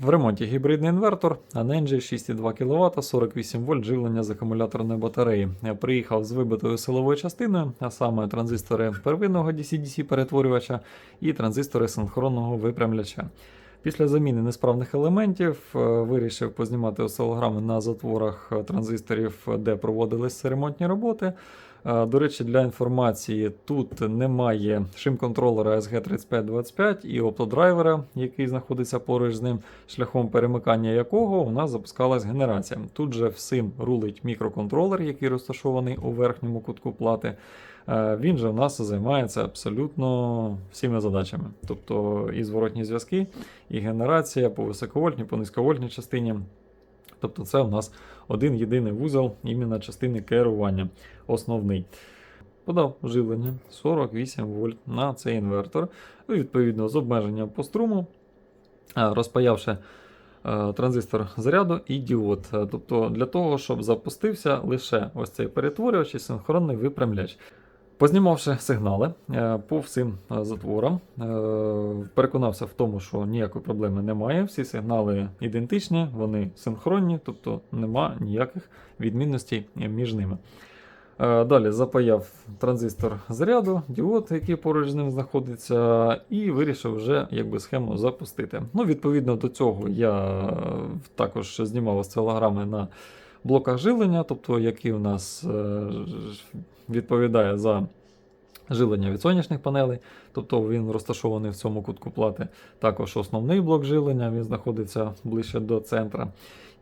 В ремонті гібридний інвертор Anenji 6,2 кВт, 48 вольт живлення з акумуляторної батареї. Я Приїхав з вибитою силовою частиною, а саме транзистори первинного DC-DC перетворювача і транзистори синхронного випрямляча. Після заміни несправних елементів е, вирішив познімати осцилограми на затворах транзисторів, де проводились ремонтні роботи. Е, До речі, для інформації, тут немає шим-контролера SG3525 і оптодрайвера, який знаходиться поруч з ним, шляхом перемикання якого у нас запускалась генерація. Тут же всім рулить мікроконтролер, який розташований у верхньому кутку плати. Е, Він же в нас займається абсолютно всіма задачами, тобто і зворотні зв'язки, і генерація по високовольтній, по низьковольтній частині. Тобто це у нас один єдиний вузол іменно частини керування, основний. Подав живлення 48 вольт на цей інвертор, відповідно з обмеженням по струму, розпаявши е, транзистор заряду і діод. Е, Тобто для того, щоб запустився лише ось цей перетворювач і синхронний випрямляч. Познімавши сигнали е, по всім е, затворам, е, переконався в тому, що ніякої проблеми немає. Всі сигнали ідентичні, вони синхронні, тобто нема ніяких відмінностей між ними. Далі запаяв транзистор заряду, діод, який поруч з ним знаходиться, і вирішив вже якби, схему запустити. Ну, Відповідно до цього я також знімав осцилограми на блоках живлення, тобто який у нас відповідає за жилення від сонячних панелей, тобто він розташований в цьому кутку плати. Також основний блок жилення, він знаходиться ближче до центра.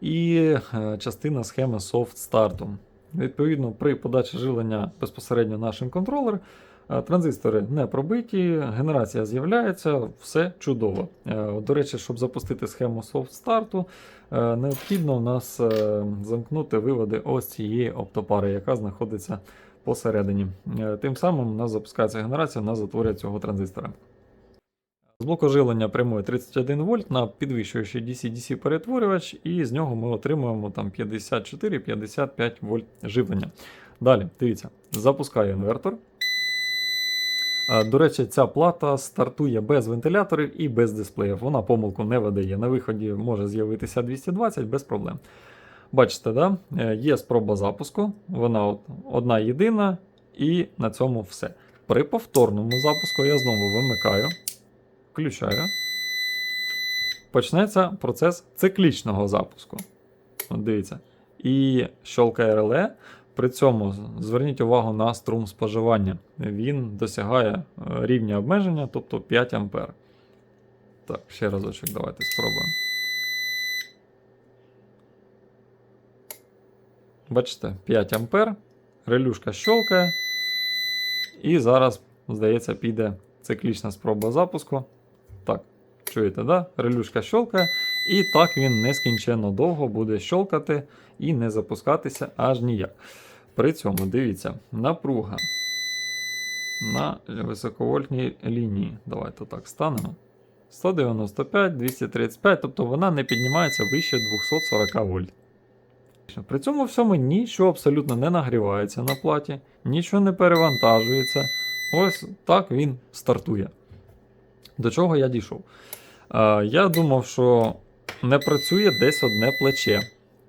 І е, частина схеми софт старту. Відповідно, при подачі жилення безпосередньо нашим контролер, е, транзистори не пробиті, генерація з'являється, все чудово. Е, До речі, щоб запустити схему софт старту, е, необхідно у нас е, замкнути виводи ось цієї оптопари, яка знаходиться посередині. Е, Тим самим у нас запускається генерація на затворі цього транзистора. З блоку жилення прямує 31 вольт на підвищуючий DC-DC перетворювач, і з нього ми отримуємо там 54-55 вольт живлення. Далі, дивіться, запускаю інвертор. Е, До речі, ця плата стартує без вентиляторів і без дисплеїв. Вона помилку не видає. На виході може з'явитися 220 без проблем. Бачите, да? Е, є спроба запуску, вона одна єдина, і на цьому все. При повторному запуску я знову вимикаю, включаю. Почнеться процес циклічного запуску. От дивіться. І щолкає реле. При цьому зверніть увагу на струм споживання. Він досягає е, рівня обмеження, тобто 5 А. Так, ще разочок, давайте спробуємо. Бачите, 5 ампер, релюшка щолкає. І зараз, здається, піде циклічна спроба запуску. Так, чуєте, да? Релюшка щолкає. І так він нескінченно довго буде щолкати і не запускатися аж ніяк. При цьому дивіться, напруга на високовольтній лінії. Давайте так станемо. 195, 235, тобто вона не піднімається вище 240 вольт. При цьому всьому нічого абсолютно не нагрівається на платі, нічого не перевантажується. Ось так він стартує. До чого я дійшов? Е, я думав, що не працює десь одне плече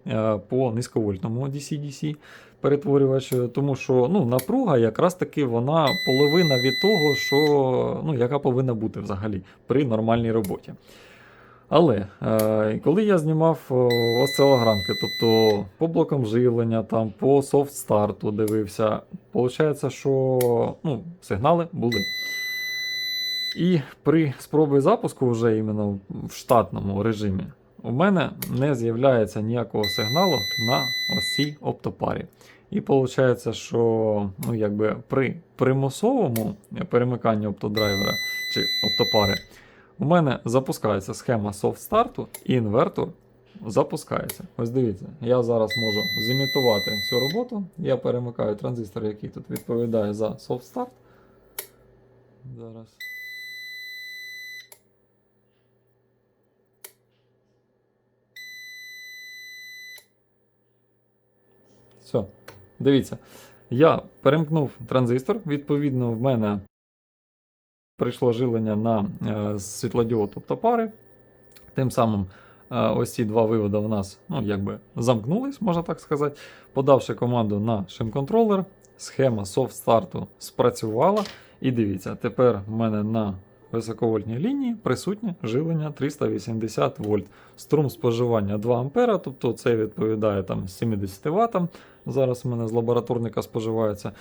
е, по низьковольтному DC-DC перетворювачу, тому що ну, напруга якраз таки вона половина від того, що, ну, яка повинна бути взагалі при нормальній роботі. Але е, коли я знімав е, осцилограмки, тобто по блокам живлення, там, по софт-старту дивився, виходить, що ну, сигнали були. І при спробі запуску вже іменно в штатному режимі у мене не з'являється ніякого сигналу на ось цій оптопарі. І виходить, що ну, якби при примусовому перемиканні оптодрайвера чи оптопари у мене запускається схема софт-старту і інвертор запускається. Ось дивіться, я зараз можу зімітувати цю роботу. Я перемикаю транзистор, який тут відповідає за софт-старт. Зараз. Все, дивіться. Я перемкнув транзистор, відповідно, в мене прийшло жилення на е, світлодіод, тобто пари. Тим самим а, ось ці два виводи в нас ну, якби замкнулись, можна так сказати. Подавши команду на шим-контролер, схема софт-старту спрацювала. І дивіться, тепер в мене на високовольтній лінії присутнє живлення 380 вольт. Струм споживання 2 А, тобто це відповідає там 70 Вт. Зараз у мене з лабораторника споживається.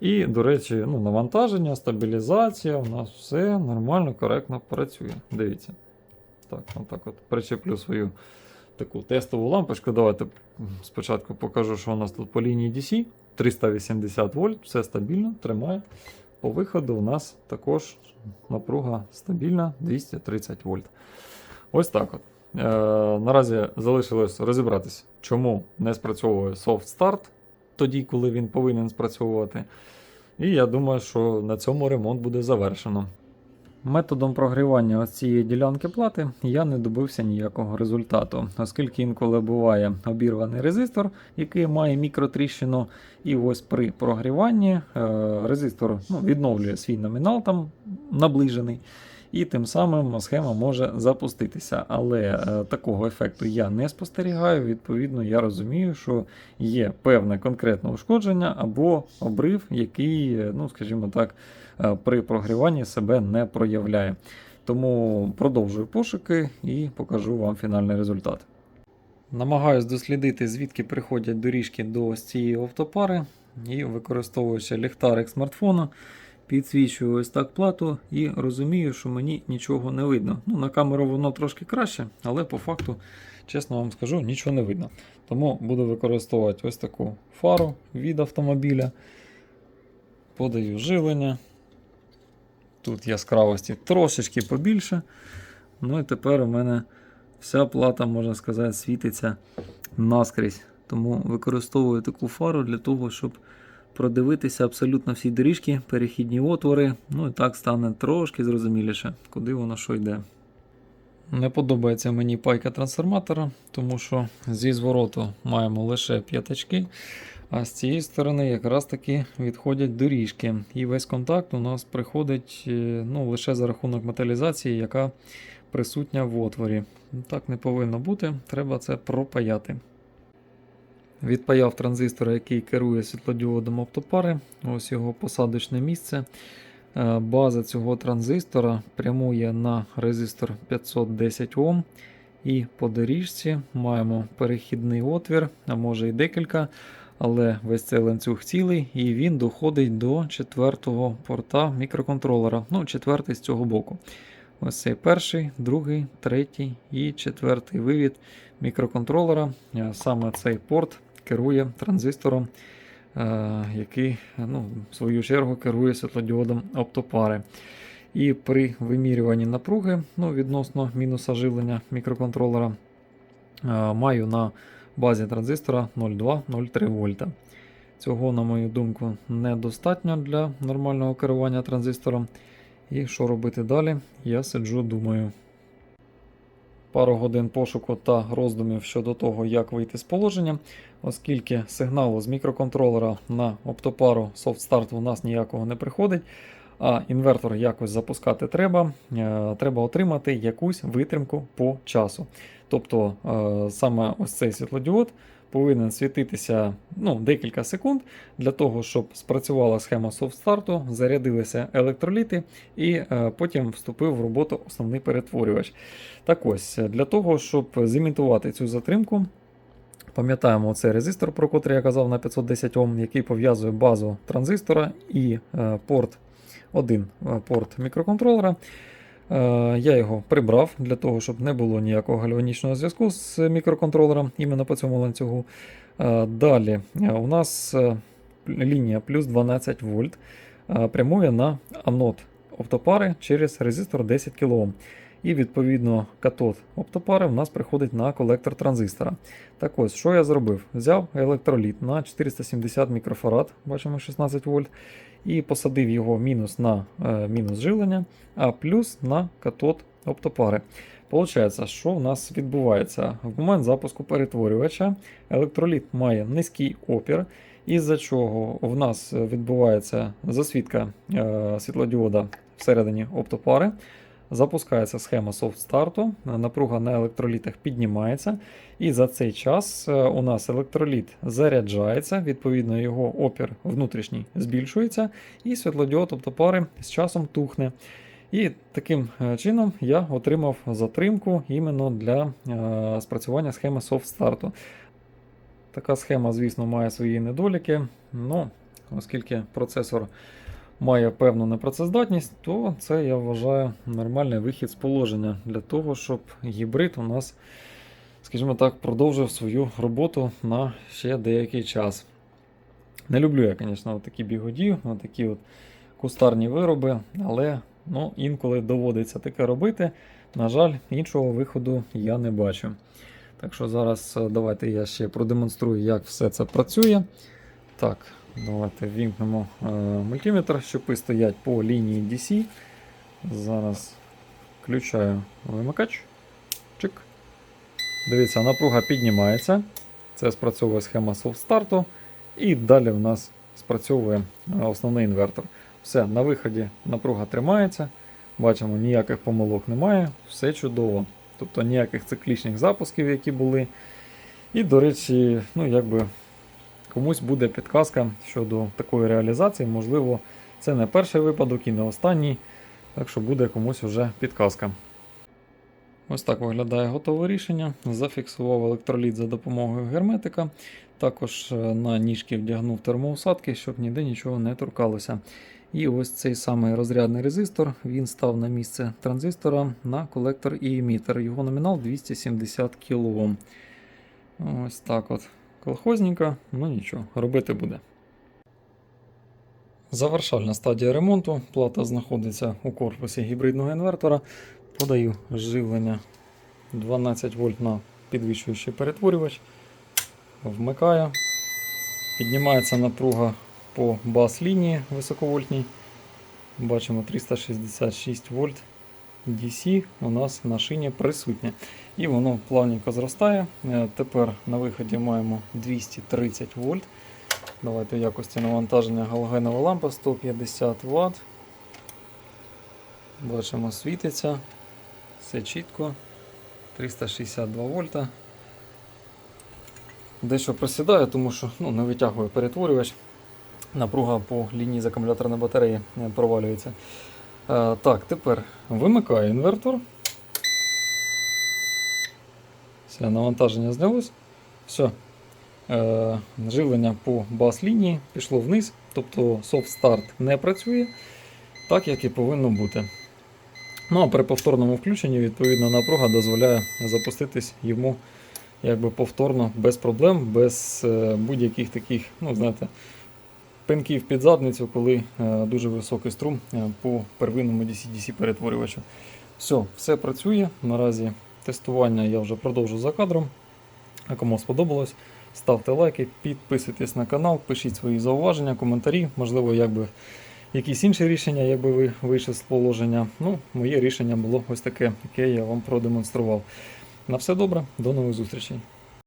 І, до речі, ну, навантаження, стабілізація, у нас все нормально, коректно працює. Дивіться. Так, отак от причеплю свою таку тестову лампочку. Давайте спочатку покажу, що у нас тут по лінії DC. 380 вольт, все стабільно, тримає. По виходу у нас також напруга стабільна 230 вольт. Ось так от. Е, наразі залишилось розібратися, чому не спрацьовує Soft Start тоді, коли він повинен спрацьовувати. І я думаю, що на цьому ремонт буде завершено. Методом прогрівання цієї ділянки плати я не добився ніякого результату, оскільки інколи буває обірваний резистор, який має мікротріщину, і ось при прогріванні е, резистор ну, відновлює свій номінал там наближений, і тим самим схема може запуститися. Але е, такого ефекту я не спостерігаю. Відповідно, я розумію, що є певне конкретне ушкодження або обрив, який, е, ну скажімо так, е, при прогріванні себе не проявляє. Тому продовжую пошуки і покажу вам фінальний результат. Намагаюсь дослідити, звідки приходять доріжки до цієї автопари, і використовуючи ліхтарик смартфона, підсвічую ось так плату і розумію, що мені нічого не видно. Ну, на камеру воно трошки краще, але по факту, чесно вам скажу, нічого не видно. Тому буду використовувати ось таку фару від автомобіля. Подаю живлення. Тут яскравості трошечки побільше. Ну і тепер у мене вся плата, можна сказати, світиться наскрізь. Тому використовую таку фару для того, щоб продивитися абсолютно всі доріжки, перехідні отвори. Ну і так стане трошки зрозуміліше, куди воно що йде. Не подобається мені пайка трансформатора, тому що зі звороту маємо лише п'ятачки, а з цієї сторони якраз таки відходять доріжки. І весь контакт у нас приходить е, ну, лише за рахунок металізації, яка присутня в отворі. Так не повинно бути, треба це пропаяти. Відпаяв транзистор, який керує світлодіодом оптопари. Ось його посадочне місце. Е, База цього транзистора прямує на резистор 510 Ом. І по доріжці маємо перехідний отвір, а може і декілька, але весь цей ланцюг цілий, і він доходить до четвертого порта мікроконтролера. Ну, четвертий з цього боку. Ось цей перший, другий, третій і четвертий вивід мікроконтролера. Е, Саме цей порт керує транзистором, е, який ну, в свою чергу керує світлодіодом оптопари. І при вимірюванні напруги ну, відносно мінуса живлення мікроконтролера е, маю на базі транзистора 0,2-0,3 вольта. Цього, на мою думку, недостатньо для нормального керування транзистором. І що робити далі? Я сиджу, думаю. Пару годин пошуку та роздумів щодо того, як вийти з положення, оскільки сигналу з мікроконтролера на оптопару SoftStart у нас ніякого не приходить. А інвертор якось запускати треба. Е, Треба отримати якусь витримку по часу. Тобто е, саме ось цей світлодіод повинен світитися ну, декілька секунд для того, щоб спрацювала схема софт-старту, зарядилися електроліти і е, потім вступив в роботу основний перетворювач. Так ось, для того, щоб зімітувати цю затримку. Пам'ятаємо цей резистор, про котрий я казав на 510 Ом, який пов'язує базу транзистора і е, порт, один е, порт мікроконтролера. Е, Я його прибрав для того, щоб не було ніякого гальванічного зв'язку з мікроконтролером іменно по цьому ланцюгу. Е, Далі е, у нас лінія плюс 12 вольт прямує на анод оптопари через резистор 10 кОм. І відповідно катод оптопари в нас приходить на колектор транзистора. Так ось, що я зробив? Взяв електроліт на 470 мікрофарад, бачимо 16 вольт, і посадив його мінус на е, мінус живлення, а плюс на катод оптопари. Получається, що в нас відбувається? В момент запуску перетворювача електроліт має низький опір, із-за чого в нас відбувається засвідка е, світлодіода всередині оптопари. Запускається схема софт-старту, напруга на електролітах піднімається, і за цей час е, у нас електроліт заряджається, відповідно, його опір внутрішній збільшується, і світлодіод, тобто пари, з часом тухне. І таким е, чином я отримав затримку іменно для е, спрацювання схеми софт-старту. Така схема, звісно, має свої недоліки, але оскільки процесор має певну непрацездатність, то це я вважаю нормальний вихід з положення для того, щоб гібрид у нас, скажімо так, продовжив свою роботу на ще деякий час. Не люблю я, звісно, такі бігоді, такі от кустарні вироби, але ну, інколи доводиться таке робити. На жаль, іншого виходу я не бачу. Так що зараз е, давайте я ще продемонструю, як все це працює. Так, давайте вімкнемо е, мультиметр, щопи стоять по лінії DC. Зараз включаю вимикач. Чик. Дивіться, напруга піднімається. Це спрацьовує схема софт-старту. І далі в нас спрацьовує е, основний інвертор. Все, на виході напруга тримається. Бачимо, ніяких помилок немає, все чудово. Тобто ніяких циклічних запусків, які були. І, до речі, ну, якби комусь буде підказка щодо такої реалізації. Можливо, це не перший випадок і не останній. Так що буде комусь вже підказка. Ось так виглядає готове рішення. Зафіксував електроліт за допомогою герметика. Також е, на ніжки вдягнув термоусадки, щоб ніде нічого не торкалося. І ось цей самий розрядний резистор він став на місце транзистора на колектор і емітер. Його номінал 270 кОм. Ось так от. Колхозненько, ну нічого, робити буде. Завершальна стадія ремонту. Плата знаходиться у корпусі гібридного інвертора. Подаю живлення 12 вольт на підвищуючий перетворювач. Вмикаю. Піднімається напруга по бас-лінії високовольтній. Бачимо 366 вольт DC у нас на шині присутнє. І воно плавненько зростає. Е, Тепер на виході маємо 230 вольт. Давайте якості навантаження галогенова лампа 150 Вт. Бачимо, світиться. Все чітко. 362 вольта. Дещо просідає, тому що ну, не витягує перетворювач. Напруга по лінії з акумуляторної батареї е, провалюється. Е, так, тепер вимикаю інвертор. Все, навантаження знялось. Все. Е, живлення по бас-лінії пішло вниз, тобто start не працює так, як і повинно бути. Ну а при повторному включенні, відповідно, напруга дозволяє запуститись йому якби повторно без проблем, без е, будь-яких таких, ну, знаєте, пинків під задницю, коли е, дуже високий струм е, по первинному DC-DC перетворювачу. Все, все працює. Наразі тестування я вже продовжу за кадром. А кому сподобалось, ставте лайки, підписуйтесь на канал, пишіть свої зауваження, коментарі, можливо, якби якісь інші рішення, якби ви вийшли з положення. Ну, моє рішення було ось таке, яке я вам продемонстрував. На все добре, до нових зустрічей.